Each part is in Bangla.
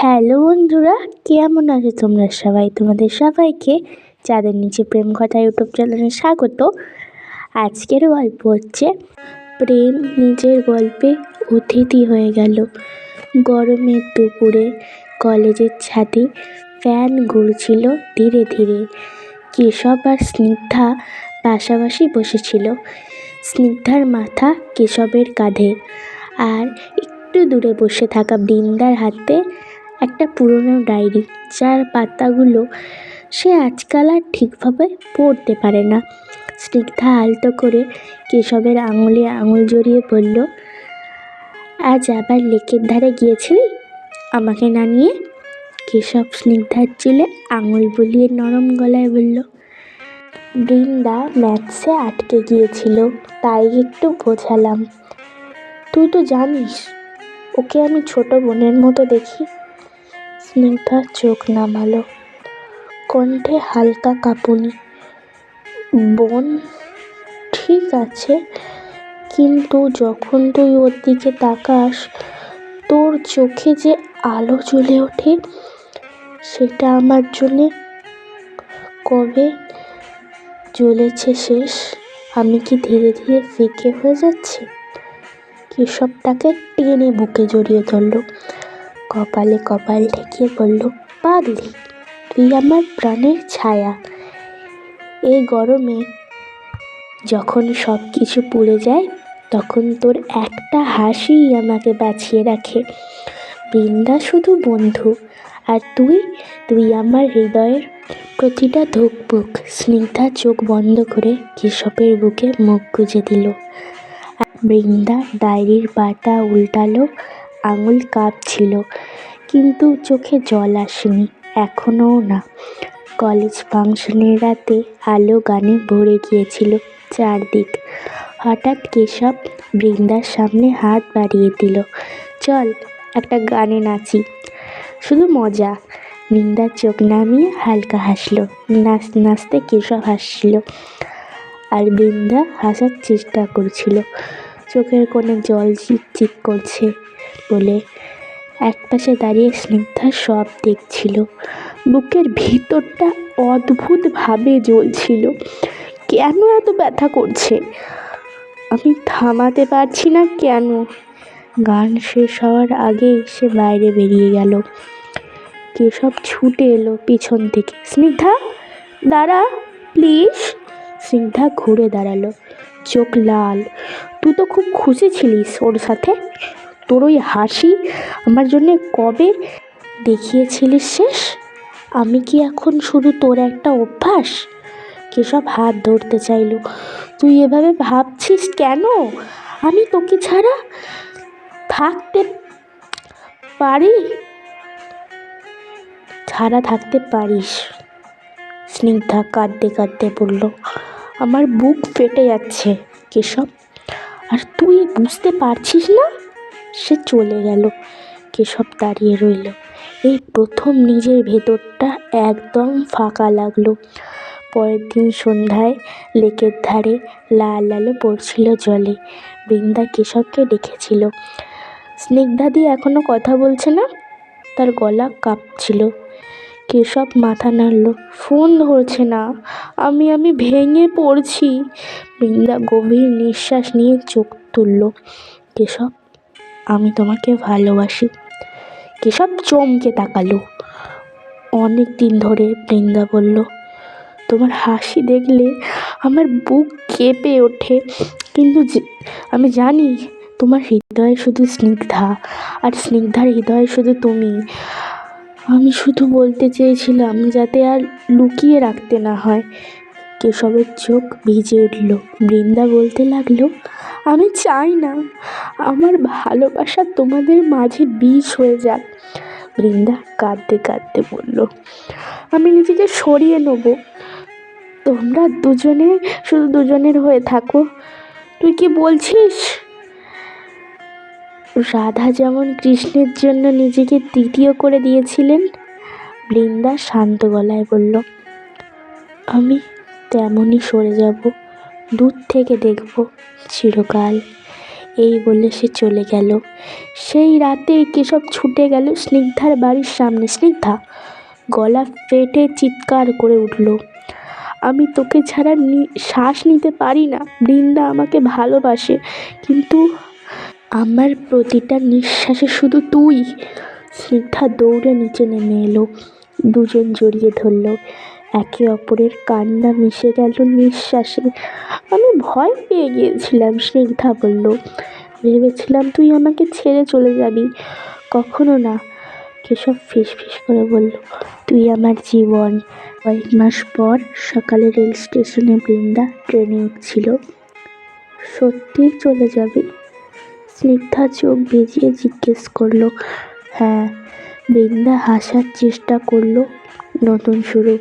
হ্যালো বন্ধুরা, কেমন আছো তোমরা সবাই? তোমাদের সবাইকে যাদের নিচে প্রেম কথা ইউটিউব চ্যানেলে স্বাগত। আজকের গল্প হচ্ছে প্রেম নিজের গল্পে অতিথি হয়ে গেল। গরমের দুপুরে কলেজের ছাদে ফ্যান ঘুরছিল ধীরে ধীরে। কেশব আর স্নিগ্ধা পাশাপাশি বসেছিল। স্নিগ্ধার মাথা কেশবের কাঁধে। আর একটু দূরে বসে থাকা বৃন্দার হাতে একটা পুরনো ডায়েরি যার পাতাগুলো সে আজকাল আর ঠিকভাবে পড়তে পারে না। স্নিগ্ধা আলতো করে কেশবের আঙুলে আঙুল জড়িয়ে বলল, আজ আবার লেকের ধারে গিয়েছিলি? আমাকে না নিয়ে? কেশব স্নিগ্ধার চুলে আঙুল বুলিয়ে নরম গলায় বলল, বৃন্দা ম্যাথসে আটকে গিয়েছিল, তাই একটু বোঝালাম। তুই তো জানিস, ওকে আমি ছোট বোনের মতো দেখি। স্নিগ্ধা চোখ নামালো। কণ্ঠে হালকা কাঁপুনি। বোন, ঠিক আছে, কিন্তু যখন তুই ওর দিকে তাকাস, তোর চোখে যে আলো জ্বলে ওঠে, সেটা আমার জন্যে কবে জ্বলেছে শেষ? আমি কি ধীরে ধীরে ফিকে হয়ে যাচ্ছি? কেশবটাকে টেনে বুকে জড়িয়ে ধরল। কপালে কপাল ঠেকিয়ে বলল, পাগলি, তুই আমার প্রাণের ছায়া। এই গরমে যখন সব কিছু পুড়ে যায়, তখন তোর একটা হাসিই আমাকে বাঁচিয়ে রাখে। বৃন্দা শুধু বন্ধু, আর তুই তুই আমার হৃদয়ের প্রতিটা ধুকপুক, স্নিগ্ধা চোখ বন্ধ করে কেশবের বুকে মুখ গুজে দিল। বৃন্দা ডায়েরির পাতা উল্টালো আঙুল কাঁপছিল, কিন্তু চোখে জল আসেনি, এখনও না। কলেজ ফাংশনের রাতে আলো গানে ভরে গিয়েছিল চারদিক। হঠাৎ কেশব বৃন্দার সামনে হাত বাড়িয়ে দিল, চল, একটা গানে নাচি। শুধু মজা। বৃন্দার চোখ নামিয়ে হালকা হাসলো, নাচ, নাচতে কেশব হাসছিল। আর বৃন্দা হাসার চেষ্টা করছিল। চোখের কোণে জল চিকচিক করছে বলে একপাশে দাঁড়িয়ে স্নিগ্ধা সব দেখছিল। বুকের ভিতরটা অদ্ভুতভাবে জ্বলছিল। কেন এত ব্যথা করছে? আমি থামাতে পারছি না কেন? গান শেষ হওয়ার আগেই সে বাইরে বেরিয়ে গেল। কেশব ছুটে এলো পিছন থেকে স্নিগ্ধা, দাঁড়া, প্লিজ। স্নিগ্ধা ঘুরে দাঁড়াল। চোখ লাল। তুই তো খুব খুশি ছিলিস ওর সাথে। তোর ওই হাসি আমার জন্যে কবে দেখিয়েছিলিস শেষ? আমি কি এখন শুধু তোর একটা অভ্যাস? কেশব হাত ধরতে চাইল। তুই এভাবে ভাবছিস কেন? আমি তোকে ছাড়া থাকতে পারি? ছাড়া থাকতে পারিস। স্নিগ্ধা কাঁদতে কাঁদতে বলল। আমার বুক ফেটে যাচ্ছে, কেশব। আর তুই বুঝতে পারছিস না? সে চলে গেল, কেশব দাঁড়িয়ে রইল। এই প্রথম নিজের ভেতরটা একদম ফাঁকা লাগল। পরের দিন সন্ধ্যায় লেকের ধারে লাল আলো পড়ছিল জলে। বৃন্দা কেশবকে ডেকেছিল স্নিগ্ধাদি এখনও কথা বলছে না? তার গলা কাঁপছিল। কেশব মাথা নাড়ল। ফোন ধরছে না। আমি আমি ভেঙে পড়ছি। বৃন্দা গভীর নিঃশ্বাস নিয়ে চোখ তুলল। কেশব, আমি তোমাকে ভালোবাসি। কেশব চমকে তাকালো। অনেক দিন ধরে বৃন্দা বলল, তোমার হাসি দেখলে আমার বুক কেঁপে ওঠে। কিন্তু আমি জানি তোমার হৃদয়ে শুধু স্নিগ্ধা, আর স্নিগ্ধার হৃদয়ে শুধু তুমি। আমি শুধু বলতে চেয়েছিলাম যাতে আর লুকিয়ে রাখতে না হয়। কেশবের চোখ ভিজে উঠল। বৃন্দা বলতে লাগল, আমি চাই না। আমার ভালোবাসা তোমাদের মাঝে বিষ হয়ে যাক। বৃন্দা কাঁদতে কাঁদতে বলল, আমি নিজেকে সরিয়ে নেব। তোমরা দুজনে, শুধু দুজনের হয়ে থাকো। তুই কি বলছিস? রাধা যেমন কৃষ্ণের জন্য নিজেকে তৃতীয় করে দিয়েছিলেন, বৃন্দা শান্ত গলায় বলল, আমি তেমনই সরে যাব, দূর থেকে দেখব চিরকাল। এই বলে সে চলে গেল। সেই রাতে কেশব ছুটে গেল স্নিগ্ধার বাড়ির সামনে। স্নিগ্ধা, গলা ফেটে চিৎকার করে উঠল, আমি তোকে ছাড়া শ্বাস নিতে পারি না। বৃন্দা আমাকে ভালোবাসে, কিন্তু আমার প্রতিটা নিঃশ্বাসে শুধু তুই। স্নিগ্ধা দৌড়ে নিচে নেমে এলো, দুজন জড়িয়ে ধরল। একে অপরের কান্না মিশে গেল নিঃশ্বাসে। আমি ভয় পেয়ে গিয়েছিলাম স্নিগ্ধা বলল। ভেবেছিলাম তুই আমাকে ছেড়ে চলে যাবি। কখনো না। কেশব ফিস ফিস করে বলল, তুই আমার জীবন। কয়েক মাস পর সকালে রেল স্টেশনে বৃন্দা ট্রেনে উঠছিল। সত্যিই চলে যাবি? স্নিগ্ধা চোখ ভিজিয়ে জিজ্ঞেস করল হ্যাঁ। বৃন্দা হাসার চেষ্টা করল নতুন শুরু।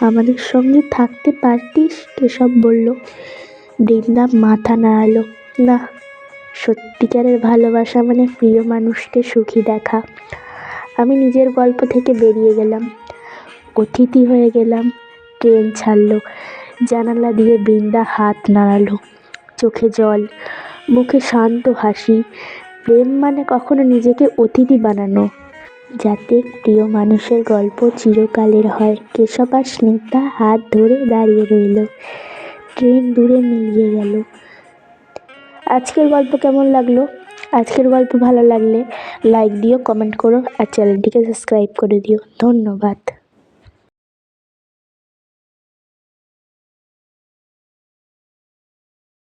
আমাদের সঙ্গে থাকতে পারতিস? কেশব বলল। বৃন্দা মাথা নাড়ালো। না, সত্যিকারের ভালোবাসা মানে প্রিয় মানুষকে সুখী দেখা। আমি নিজের গল্প থেকে বেরিয়ে গেলাম। অতিথি হয়ে গেলাম। ট্রেন ছাড়লো। জানালা দিয়ে বৃন্দা হাত নাড়ালো। চোখে জল। মুখে শান্ত হাসি। প্রেম মানে কখনো নিজেকে অতিথি বানানো। যাতে প্রিয় মানুষের গল্প চিরকালের হয়। কেশব আর স্নিগ্ধা হাত ধরে দাঁড়িয়ে রইল। ট্রেন দূরে মিলিয়ে গেল। আজকের গল্প কেমন লাগল? আজকের গল্প ভালো লাগলে লাইক দিও, কমেন্ট করো, আর চ্যানেলটিকে সাবস্ক্রাইব করে দিও। ধন্যবাদ।